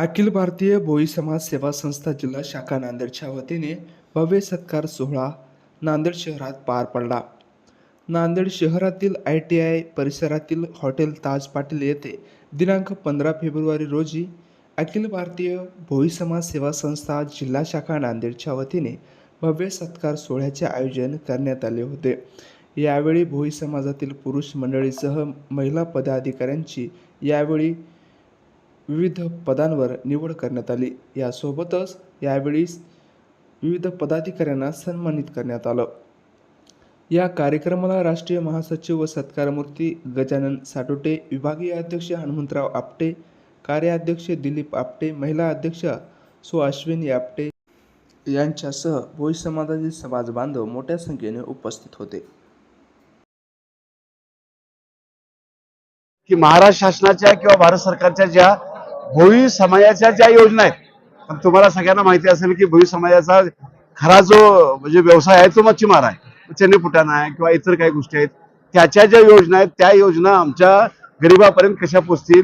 Akhil Bharatiya Bhoi Samaj सेवा संस्था जिल्हा शाखा नांदेडच्या वतीने भव्य सत्कार सोहळा नांदेड शहरात पार पडला. नांदेड शहरातील आय टी आय परिसरातील हॉटेल ताज पाटील येथे दिनांक पंधरा फेब्रुवारी रोजी अखिल भारतीय भोई समाज सेवा संस्था जिल्हा शाखा नांदेडच्या वतीने भव्य सत्कार सोहळ्याचे आयोजन करण्यात आले होते. यावेळी भोई समाजातील पुरुष मंडळीसह महिला पदाधिकाऱ्यांची यावेळी विविध पदांवर निवड करण्यात आली. यासोबतच यावेळी विविध पदाधिकाऱ्यांना सन्मानित करण्यात आलं. या कार्यक्रमाला राष्ट्रीय महासचिव व सत्कारमूर्ती गजानन साटोटे विभागीय अध्यक्ष हनुमंतराव आपटे कार्याध्यक्ष दिलीप आपटे महिला अध्यक्ष सो अश्विनी आपटे यांच्यासह भोई समाजाचे समाज बांधव मोठ्या संख्येने उपस्थित होते. की महाराष्ट्र शासनाच्या किंवा भारत सरकारच्या ज्या भोई समाजाच्या ज्या योजना आहेत पण तुम्हाला सगळ्यांना माहिती असेल की भोई समाजाचा खरा जो म्हणजे व्यवसाय आहे तो मच्छीमार आहे. चेन्नई आहे किंवा इतर काही गोष्टी आहेत. त्याच्या ज्या योजना आहेत त्या योजना आमच्या गरिबापर्यंत कशा पोचतील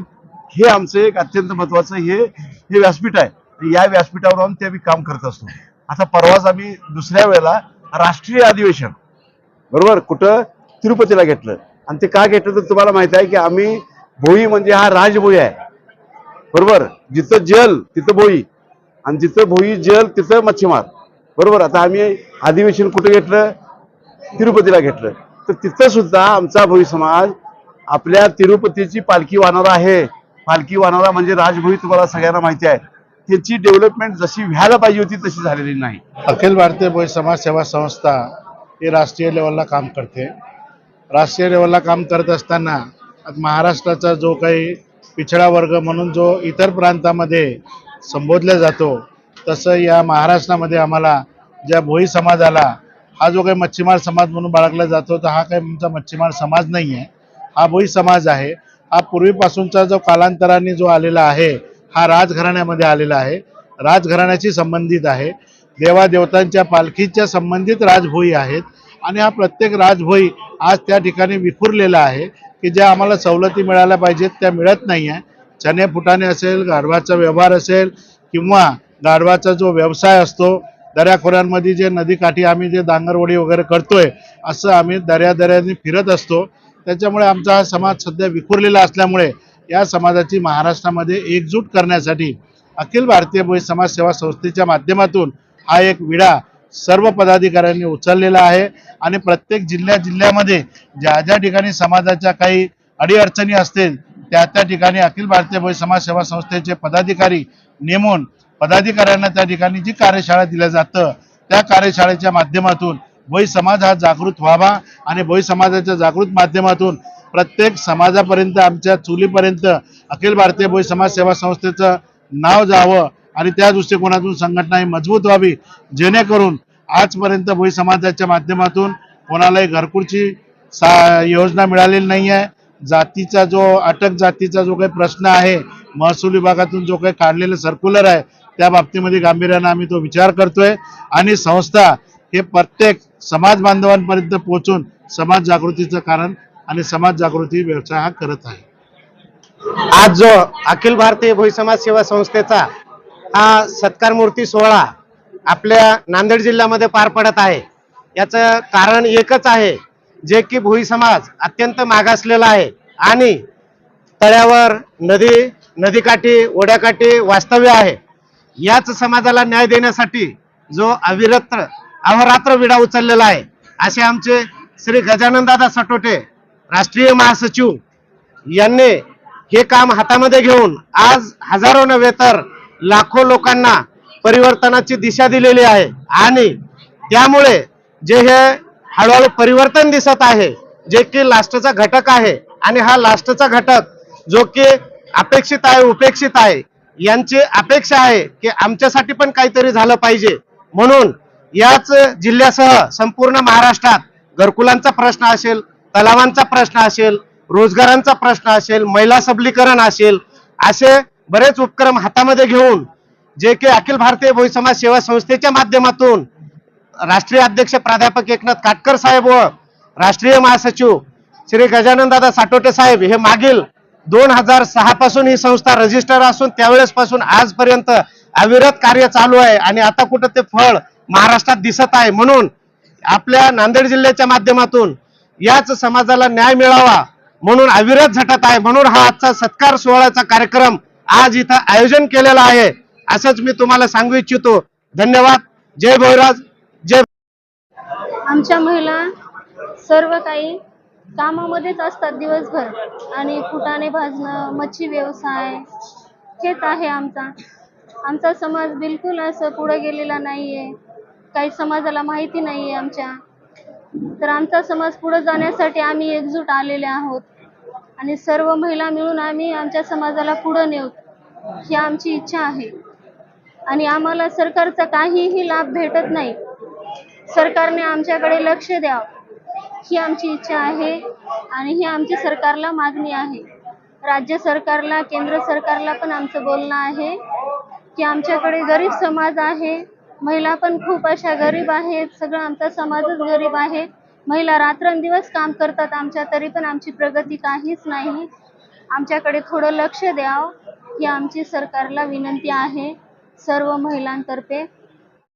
हे आमचं एक अत्यंत महत्वाचं हे हे व्यासपीठ आहे. या व्यासपीठावर आम्ही ते आम्ही काम करत असतो. आता परवाच आम्ही दुसऱ्या वेळेला राष्ट्रीय अधिवेशन बरोबर? कुठं? तिरुपतीला घेतलं. आणि ते का घेतलं तर तुम्हाला माहीत आहे की आम्ही भोई म्हणजे हा राजभोई आहे. बरोबर? जिथं जल तिथं भोई. आणि जिथं भोई जल तिथं मच्छीमार. बरोबर? आता आम्ही अधिवेशन कुठं घेतलं? तिरुपतीला घेतलं. तर तिथं सुद्धा आमचा भोई समाज आपल्या तिरुपतीची पालखी वाहणारा आहे. पालखी वाहणारा म्हणजे राजभोई तुम्हाला सगळ्यांना माहिती आहे. त्याची डेव्हलपमेंट जशी व्हायला पाहिजे होती तशी झालेली नाही. अखिल भारतीय भोई समाज सेवा संस्था ही राष्ट्रीय लेवलला काम करते. राष्ट्रीय लेवलला काम करत असताना महाराष्ट्राचा जो काही पिछडा वर्ग म्हणून जो इतर प्रांतामध्ये संबोधला जातो तसं या महाराष्ट्रामध्ये आम्हाला ज्या भोई समाजाला हा जो काही मच्छीमार समाज म्हणून बाळगला जातो तर हा काही आमचा मच्छीमार समाज नाही आहे हा भोई समाज आहे. हा पूर्वीपासूनचा जो कालांतराने जो आलेला आहे हा राजघराण्यामध्ये आलेला आहे. राजघराण्याशी संबंधित आहे. देवादेवतांच्या पालखीच्या संबंधित राजभोई आहेत. आणि हा प्रत्येक राजभोई आज त्या ठिकाणी विखुरलेला आहे की ज्या आम्हाला सवलती मिळायला पाहिजेत त्या मिळत नाही आहे चणे फुटाणे असेल गाढवाचा व्यवहार असेल किंवा गाढवाचा जो व्यवसाय असतो दऱ्याखोऱ्यांमध्ये जे नदीकाठी आम्ही जे डांगरवडी वगैरे करतोय असं आम्ही दऱ्या दऱ्यांनी फिरत असतो. त्याच्यामुळे आमचा हा समाज सध्या विखुरलेला असल्यामुळे या समाजाची महाराष्ट्रामध्ये एकजूट करण्यासाठी अखिल भारतीय भोई संस्थेच्या माध्यमातून हा एक विडा सर्व पदाधिकाऱ्यांनी उचललेला आहे. आणि प्रत्येक जिल्ह्या जिल्ह्यामध्ये ज्या ज्या ठिकाणी समाजाच्या काही अडीअडचणी असतील त्या त्या ठिकाणी अखिल भारतीय भोई समाज सेवा संस्थेचे पदाधिकारी नेमून पदाधिकाऱ्यांना त्या ठिकाणी जी कार्यशाळा दिल्या जातं त्या कार्यशाळेच्या माध्यमातून भोई समाज हा जागृत व्हावा. आणि भोई समाजाच्या जागृत माध्यमातून प्रत्येक समाजापर्यंत आमच्या चुलीपर्यंत अखिल भारतीय भोई समाज सेवा संस्थेचं नाव जावं. आणि त्या दृष्टिकोनातून संघटना ही मजबूत व्हावी. जेणेकरून आजपर्यंत भोई समाजाच्या माध्यमातून कोणालाही घरकुलची सा योजना मिळालेली नाही आहे जातीचा जो अटक जातीचा जो काही प्रश्न आहे महसूल विभागातून जो काही काढलेलं सर्क्युलर आहे त्या बाबतीमध्ये गांभीर्यानं आम्ही तो विचार करतोय. आणि संस्था हे प्रत्येक समाज बांधवांपर्यंत पोहोचून समाज जागृतीचं कारण आणि समाज जागृती व्यवसाय हा करत आहे. आज जो अखिल भारतीय भोई समाज सेवा संस्थेचा हा सत्कार मूर्ती सोहळा आपल्या नांदेड जिल्ह्यामध्ये पार पडत आहे. याचं कारण एकच आहे जे की भोई समाज अत्यंत मागासलेला आहे. आणि तळ्यावर नदी नदीकाठी ओढ्याकाठी वास्तव्य आहे. याच समाजाला न्याय देण्यासाठी जो अविरत्र अहोरात्र विडा उचललेला आहे असे आमचे श्री गजाननदादा सटोटे राष्ट्रीय महासचिव यांनी हे काम हातामध्ये घेऊन आज हजारो नव्हे तर लाखो लोकांना परिवर्तनाची दिशा दिलेली आहे. आणि त्यामुळे जे हे हळूहळू परिवर्तन दिसत आहे जे की लास्टचा घटक आहे आणि हा लास्टचा घटक जो की अपेक्षित आहे उपेक्षित आहे यांची अपेक्षा आहे की आमच्यासाठी पण काहीतरी झालं पाहिजे. म्हणून याच जिल्ह्यासह संपूर्ण महाराष्ट्रात घरकुलांचा प्रश्न असेल तलावांचा प्रश्न असेल रोजगारांचा प्रश्न असेल महिला सबलीकरण असेल असे बरेच उपक्रम हातामध्ये घेऊन जे की अखिल भारतीय भोई समाज सेवा संस्थेच्या माध्यमातून राष्ट्रीय अध्यक्ष प्राध्यापक एकनाथ काटकर साहेब व राष्ट्रीय महासचिव श्री गजानन दादा साटोटे साहेब हे मागील दोन हजार सहा पासून ही संस्था रजिस्टर असून त्यावेळेस पासून आजपर्यंत अविरत कार्य चालू आहे आणि आता कुठं ते फळ महाराष्ट्रात दिसत आहे म्हणून आपल्या नांदेड जिल्ह्याच्या माध्यमातून याच समाजाला न्याय मिळावा म्हणून अविरत झटत आहे म्हणून हा आजचा सत्कार सोहळ्याचा कार्यक्रम आज इथं आयोजन केलेला आहे. असंच मी तुम्हाला सांगू इच्छितो. धन्यवाद. जय भैराज जय आमच्या महिला सर्व काही कामामध्येच असतात दिवसभर. आणि फुटाणे भाजणं मच्छी व्यवसाय हेच आहे आमचा. आमचा समाज बिलकुल असं पुढे गेलेला नाही आहे काही समाजाला माहिती नाही आहे आमच्या. तर आमचा समाज पुढे जाण्यासाठी आम्ही एकजूट आलेले आहोत. आणि सर्व महिला मिळून आम्ही आमच्या समाजाला पुढं नेऊ ही आमची इच्छा आहे. आणि आम्हाला सरकारचा काहीही लाभ भेटत नाही. सरकारने आमच्याकडे लक्ष द्यावं. ही आमची इच्छा आहे आणि ही आमची सरकारला मागणी आहे. राज्य सरकारला केंद्र सरकारला पण आमचं बोलणं आहे की आमच्याकडे गरीब समाज आहे. महिला पण खूप अशा गरीब आहेत. सगळं आमचा समाजच गरीब आहे. महिला रात्रंदिवस काम करतात आमच्या तरी पण आमची प्रगती काहीच नाही. आमच्याकडे थोडं लक्ष द्यावं ही आमची सरकारला विनंती आहे. सर्व महिलांतर्फे